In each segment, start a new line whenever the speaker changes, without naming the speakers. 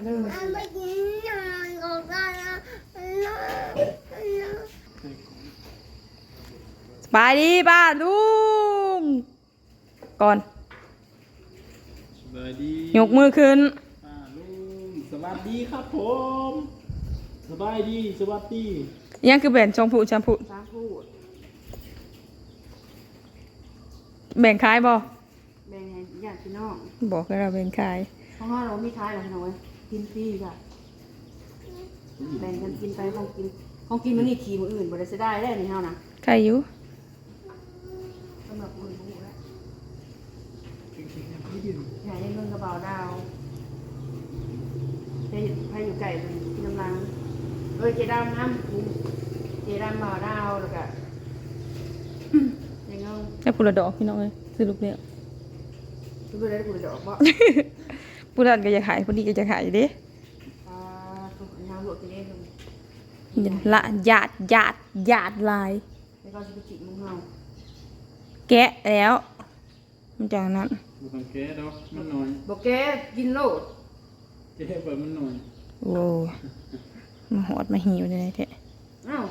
กันเลย
เอาไปกินนอนก่อนนะนอนนอน
สบายดีป้าลุง ก่อน
สวัสดี
ยกมือขึ้น
ป้าลุงสวัสดีครับผม สบายดีสวัสดี
ยังคือแบ่งชงผู้ชมพู
สามพูด
แบ่งคายบ่
แบ่งให้ญาติพี่น้อง
บอกให้เราแบ่งคาย
เพราะว่าเราไม่ทายหรอกพี่น้องเว้ย กินฟรีค่ะแบ่งกันกินไปของกินของกินมันนี่ขี่มืออื่นบ่ได้เสียดายได้นี่เฮานะ
ใครอยู่
สำหรับอื่นบ่ฮู้แล้วใหญ่ยังเงินกระเป๋าดาวใครใครอยู่ไก่เป็นพี่น้ำลังเอ้ยเจดำน้ำเจดำบ่าวดาวแล้วก็ยังเงิน
แค่พูดละดอกพี่น้องเลยสรุปเนี่ย
ทุกคนได้กูจะออกบ่
ผู้นั้นก็จะขายผู้นี้ก็จะขายอยู่เด้
อ่าทุกคนน้ำหลวกกินเองเลย
ละหยาดหยาดหยาดลาย
แล้วก็สิไปจิกมึงเฮา
แกะแล้ว มันจากนั้น
บุกแก้ดอกมันหน่อย
บอกแกกินโลด
แก้เปิดมันหน่อย
โอ้มาหอดมาหิวเลยแท้
อ้าว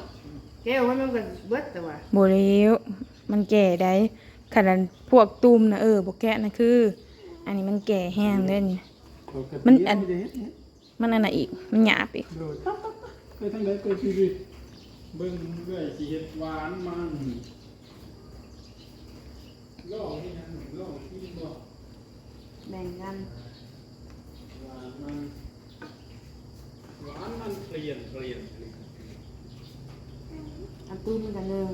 แกเอาไว้มันก็เบิดแต่ว่า
โบเลี้ยวมันแก่ได้ขนาดพวกตุ่มนะเออบอกแกะนะคือ อันนี้มันแก่แห้งเล่น มันอันมันอันไหนอีก มันหยาบอีก
โดดปั๊บปั๊บปั๊บไปทางไหนไปชีวิตเบิ่งเรื่อยสิเฮ็ดหวานมันล่อที่นั่นล่อที่บ่
แบ่งกัน
หวานมันหวานมันเปลี่ยนเปลี่ยนเปลี่ยน
อันตุ้มกันหนึ่ง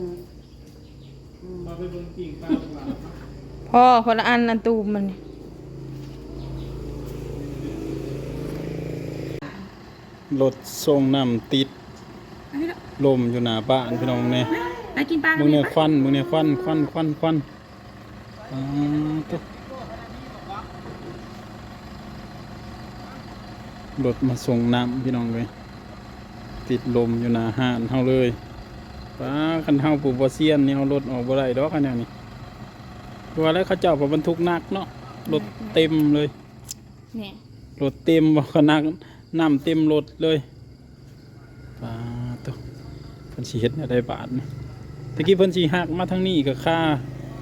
อืม
มาไปเบิ่งกิ่งปลาหวาน
พ่อคนละอันอันตูมมันนี่
รถส่งน้ำติดลมอยู่หน้าบ้านพี่น้องเนี่ย
ไปกินปลา
มึงเนี่ยควันมึงเนี่ยควันควันควันควันอ่าตุ๊รถมาส่งน้ำพี่น้องเลยติดลมอยู่หน้าห้านเฮาเลยป้าคันเฮาปูบ่เซียนนี่เอารถออกบ่ได้ดอกคันแนวนี้ว่าแล้วเขาเจ้าก็บรรทุกหนักเนาะรถเต็มเลย
เนี่ย
รถเต็มบ่ขนาด น้ำเต็มรถเลยป้าตุ๊เพิ่นสิเฮ็ดแนวใดบาทนี่ตะกี้เพิ่นสิหักมาทางนี้ก็ค่า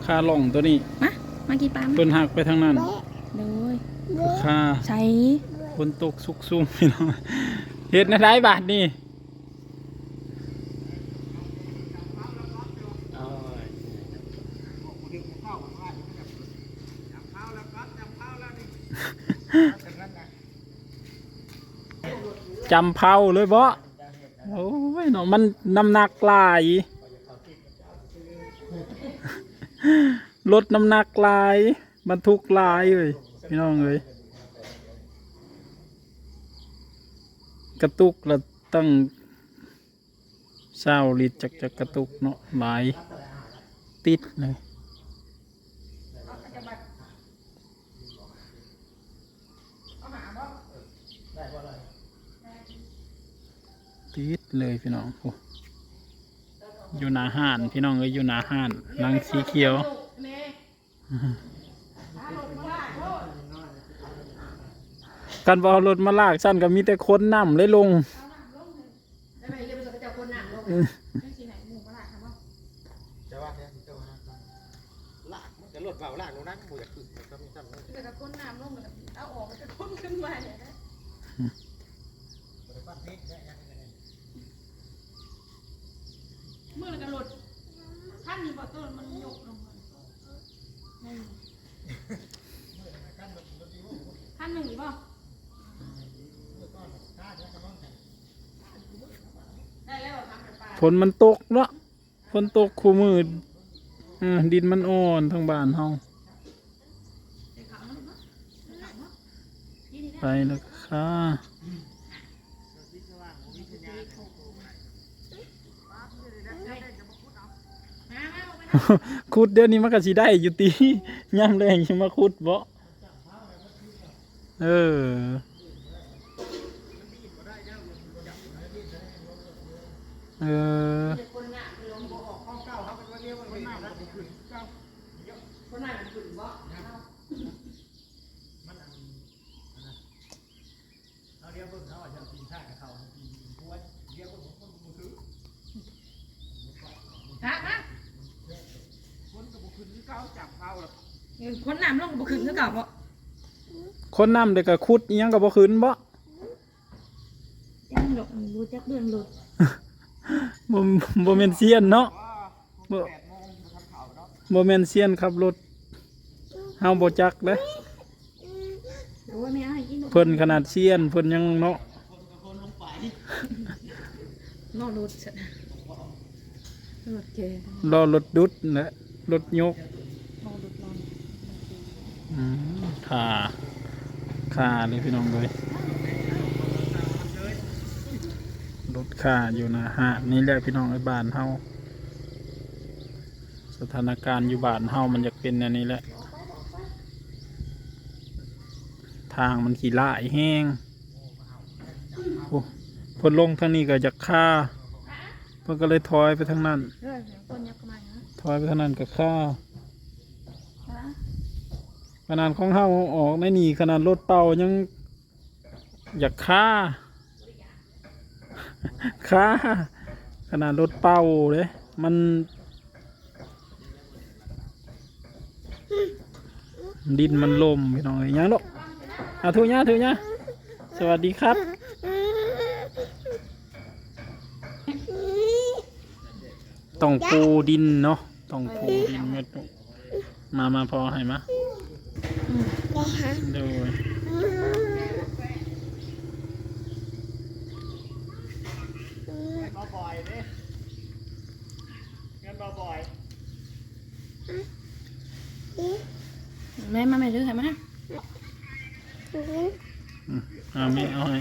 ค่าล่องตัวนี้
มามากินปลา
เพิ่นหักไปทางนั้น
เลย
ก็ค่า
ใช้
ฝนตกสุกซุ่มพี่น้องเฮ็ดแนวใดบาทนี่ จำเผาเลยบ่โอ้ยเนาะมันน้ำหนักลายลดน้ำหนักลายบรรทุกลายเลยพี่น้องเอ้ยกระตุกละตั้งเศร้าลิตรจากจะกระตุกเนาะหลายติดเลย ติดเลยพี่น้องโอ้อยู่หนาห้านพี่น้องเอ้ยอยู่หนาห้านนังสีเขียวกันบอรถมาลากสั้นก็มีแต่คนนำเลยลง
ได้ไหมจะไปเจ้าคนหนักลง
จะว่าเนี่ยจะว่าลากมันจะลดเปล่าลากลงนั่งมูอยากขึ้นมันก็มีจำเลย
แต่กับคนน้ำลงเอาออกมันจะคนขึ้นมาเนี่ยนะ
บริษัทนี้เนี่ยยังไง
เมื่อกันหลุดท่านมีบอต้นมันยกลง ท่านหนึ่งหรือเปล่าได้แล้วทำปลา
ฝนมันตกเนาะฝนตกคู่มืดเออดินมันอ่อนทางบ้านเฮาไปแล้วค่ะขุดเดี๋ยวนี้มันก็สิได้อยู่ตีย่ำแรงสิมาขุดบ่ เออเออ
คนหน้ามันลงบ่ออกข้อเก้าเขาเป็นว่าเรียกว่าคนหน้ามันขึ้นเก้าคนหน้ามันขึ้นบ่
เฮะ
ฮะ
เออคนน้ำลงบ่ขึ้นคือเก่าบ่
คนน้ำเด็กก็ขุดอิหยังก็บ่ขึ้นบ่
จังดอกรู้จักเรื่องรถ
บ่บ่แม่นเซียนเนาะบ่บ่แม่นเซียนขับรถเฮาบ่จักเด้
โอ้ยแม่ให้กิน
เพิ่นขนาดเซียนเพิ่นยังเนาะ
นอนรถซะรถแก
รอรถดุดนะรถยก
นอนรถนอน
อืมขา ขาเลยพี่น้องเลยรถขาอยู่นะฮะนี่แหละพี่น้องไอ้บ้านเฮาสถานการณ์อยู่บ้านเฮามันจะเป็นอันนี้แหละ ทางมันขี่ล่ายแห้งโอ้เพนลงทางนี้ก็จะฆ่าเพิ่นก็เลยถอยไปทางนั้น
เออคนยักษ์มาฮะ
ถอยไปทางนั้นก็ฆ่า
ฮะ
ขนาดของเฮาออกในนี่ขนาดรถเป่ายัง อยากฆ่าฆ่าขนาดรถเป่าเลยมันดินมันลมพี่น้องเอ้ยยังลูกเอาถูกยะถูกยะสวัสดีครับ ต้องปูดินเนาะต้องปูดินเม็ดมามาพอให้มา โดย
มาบ่อยเด้เงินบ่อย
แม่มาแม่ดื้อให้มานะ
เอาไม่เอาให้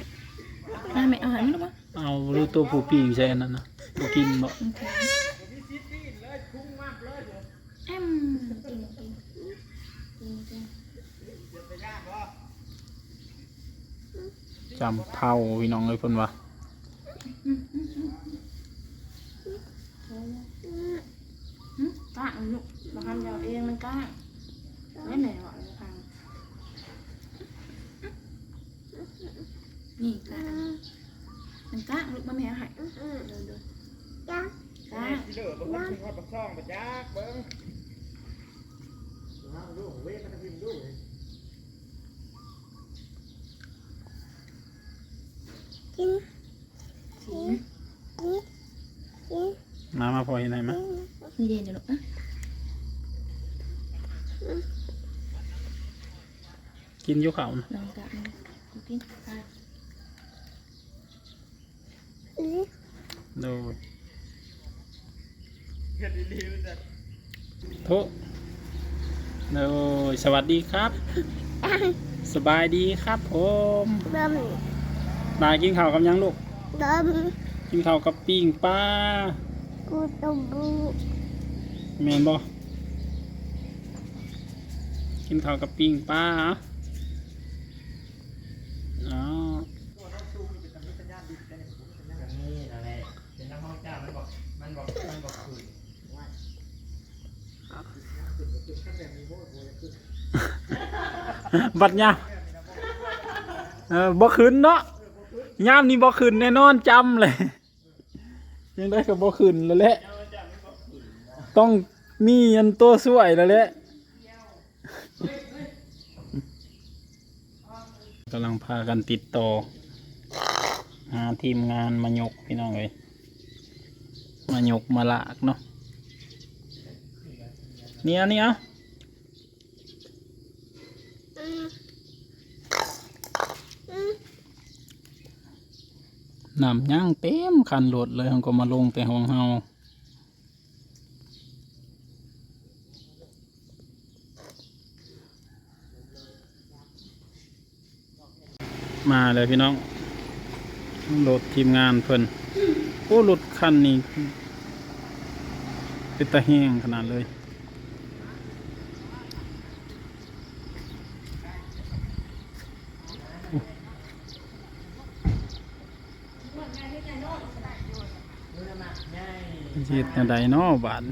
มาแม่เอาให้มันลูกวะ
เอาลูกตัวผู้ปีกใช่อันนั้นนะผู้กินบ่
แอมจริงจริงจริงจริง
จำเผาพี่น้องเลยเพิ่นว่า
หึกล้างลูกเราทำเราเองมันกล้างไม่ไหนวะเราทำนี่กล้างมันกล้างลูกมาแม่เอาให้เดินเดินกล้าง
ที่เด้อบ่ทันฮอดปักช่องบ่จักเบิ่งน้ำดูเว้ยมันพิมพ์ดู
มามาพอเห็นไหนมา
นี่เด่นเดี๋ยวลูกอะ
กินอยู่เขานะ
ลองกล้างมันลูกกินไป
โดย
เฮ็ดดีๆมันจะ
โทษโดยสวัสดีครับ สบายดีครับผม
ด
มากินข้าวกับหยังลูกำ
ด
กินข้าวกับปิ้งปลาำ
กูต้องบู
แม่นบ่กินข้าวกับปิ้งปลาเหรออ๋อ
นี่นั่นแหละเป็นน้ำห้องเจ้ามันบอกมันบอกมันบอกคืน
บัดยามเออบ่ขึ้นเนาะยามนี้บ่ขึ้นแน่นอนจำเลย ยังได้กับบ่ขึ้นแล้วแหละ ต้องมีอันตัวสวยแล้วแหละกำลังพากันติดต่อหาทีมงานมายกพี่น้องเลยมายกมาลากเนาะเนี่ยเนี่ย น้ำย่างเต็มคันรถเลยเขาก็มาลงแต่ห้องเฮามาเลยพี่น้องรถทีมงานเพิ่นโอ้รถคันนี้เป็นตะแห้งขนาดเลย เฮ็ดแนวใดเนาะบาด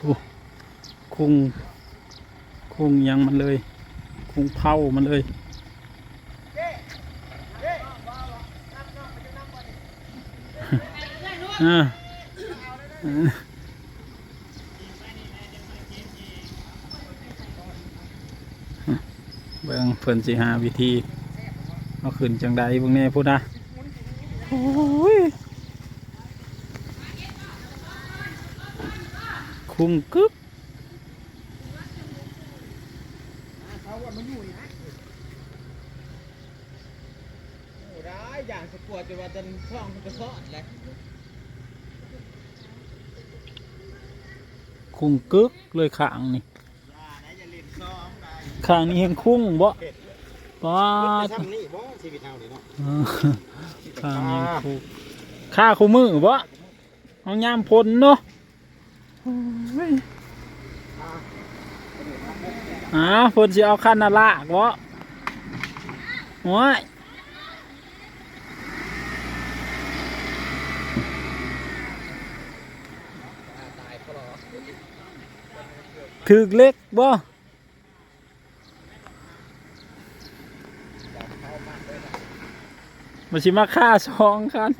โอ้คงคงยังมันเลยคงเผามันเลยอ่าเบิ่งเพิ่นสิหาวิธีเอาขึ้นจังใดเบิ่งแน่พูดนะโอ้ยคุ้งกึก
โอ้ได้อย่างสะกวดจนว่าจนช่องมันจะซ้อนแหละ
คุ้งกึกเลยข้างนี่ ข้างนี้เห็นคุ้งบ่ป้า
จะ
ด
ทำนี่บ่ชีวิตเฮานี่เนาะ
อ่าข้างนี้คุ้งค่าคู่มือบ่เอายามพลเนาะโอ้ยอ้าวเพิ่นสิเอาคันนาลากบ่โอ้ยถึกเล็กบ่ มาชิมาฆ่าสองคัน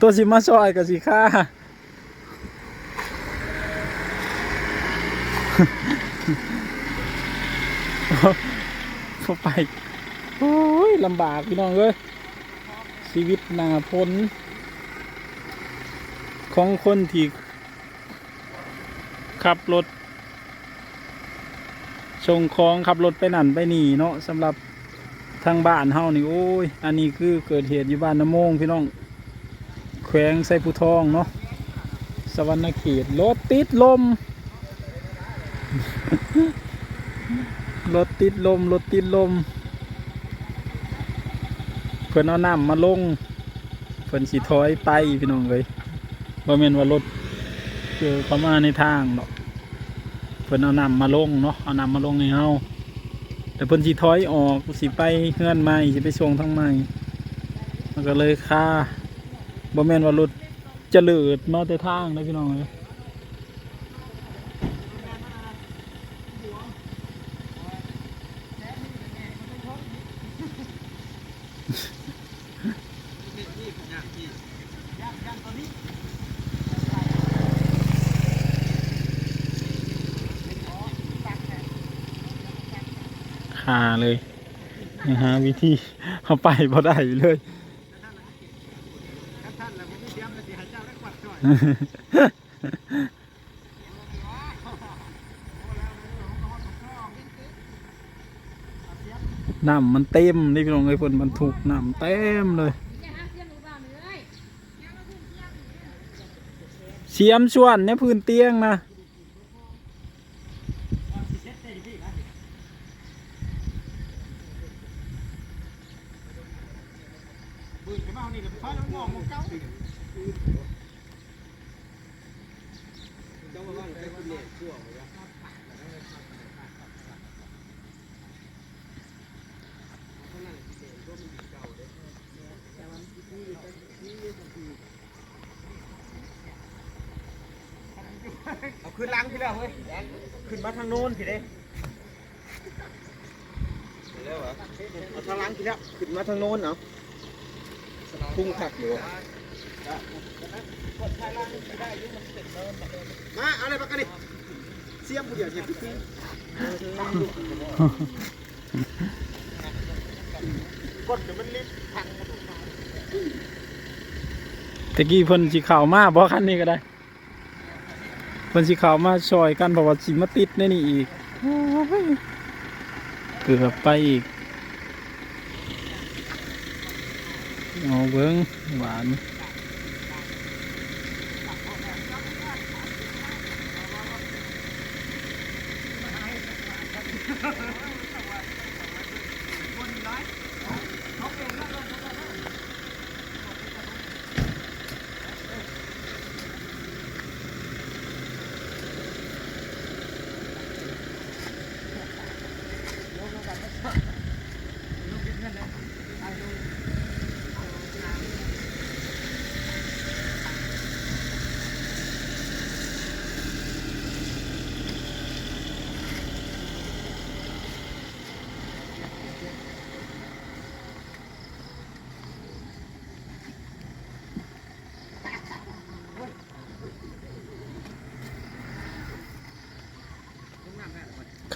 ตัวสิมาซอยกับสิฆ่าพอไปโอ้ยลำบากพี่น้องเอ้ยชีวิตหนาพ้น ของคนที่ขับรถ ส่งของขับรถไปนั่นไปนี่เนาะสำหรับทางบ้านเฮานี่โอ้ย อันนี้คือเกิดเหตุอยู่บ้านน้ำโมงพี่น้อง แขวงไซผู้ทองเนาะสวรรณเขตรถติดลมรถติดลมรถติดลมเพิ่นเอาน้ำมาลงเพิ่นสิถอยไปพี่น้องเลยว่าแม่นว่ารถเจอเข้ามาในทางเนาะ เพิ่นเอานำมาลงเนาะเอานำมาลงในเฮาแต่เพิ่นสิถอยออกสิไปเฮือนใหม่สิไปส่งทางใหม่มันก็เลยค่าบ่แม่นว่ารถเจริดมาแต่ทางนะพี่น้องเลย ค่าเลยนะฮะวิธีเอาไปบ่ได้เลย
ท่านแล้วผมไม่เลย
น้ำมันเต็มนี่พี่น้องเอ้ยเพิ่นบรรทุกน้ำเต็มเลยเสียมส่วนในพื้นเตียงนะ
ปืนขึ้นมาเอานี่เดี๋ยวไปฟ้าน้ำงอกของเก่าต้องมาว่างใจคุณ เอาขึ้นล้างพี่แล้วเว้ยขึ้นมาทางโน้นพี่เด้เอาทางล้างพี่แล้วขึ้นมาทางโน้นเนาะพุ่งขักอยู่มาเอาอะไรปากกันดิ ยบเดียวเจ็บที่กดเดี๋ยวมันลิฟพัง
ตะกี้เพิ่นสิข้ามาบ่คันนี้ก็ได้เพิ่นสิข้ามาซอยกันเพราะว่าสิมาติดในนี่อีกเกือบไปอีกเอาเบิ่งหวาน Ha ha ha!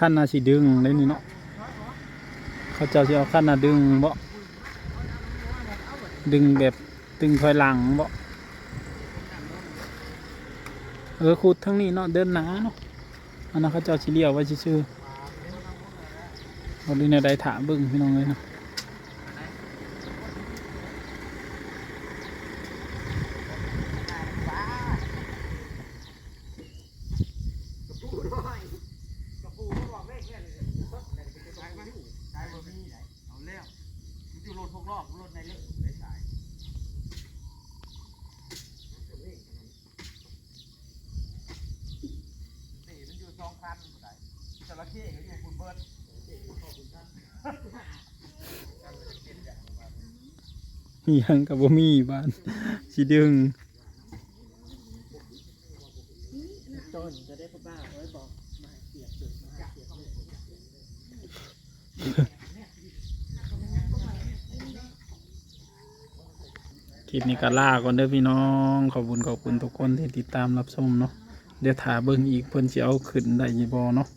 ขั้นน่าสิดึงได้นี่เนาะเขาเจ้าสิเอาขั้นน่ะดึงบ่ดึงแบบดึงถอยหลังบ่เออขุดทั้งนี้เนาะเดินหนาเนาะอันนั้นเขาเจ้าสิเลี้ยวไว้ชื่อๆเราดูในใดถามบึ้งพี่น้องเลยเนาะ
กระปูน้อยกระปูก็บอกเลขเนี่ยต้นเนี่ยเป็นตัวมันใช้บ่มีไหนเอาแล้วมันอยู่รถพวกรอบรถในเล็กในสายนี่มันอยู่สองพันผู้ใดจระเข้ก็อยู่คุณเบิร์ด
มีห ยังกับบ่มีบ้านสิดึง
ต้นจะได้บ้าไว้บอกมาเสียบเกิดมาเสียบเลย
คลิปนี้ก็ลาก่อนเด้อพี่น้อง ขอบคุณขอบคุณทุกคนที่ติดตามรับชมเนาะเดี๋ยวถาเบิ่งอีกเพิ่นสิเอาขึ้นได้ยี่บ่เนาะ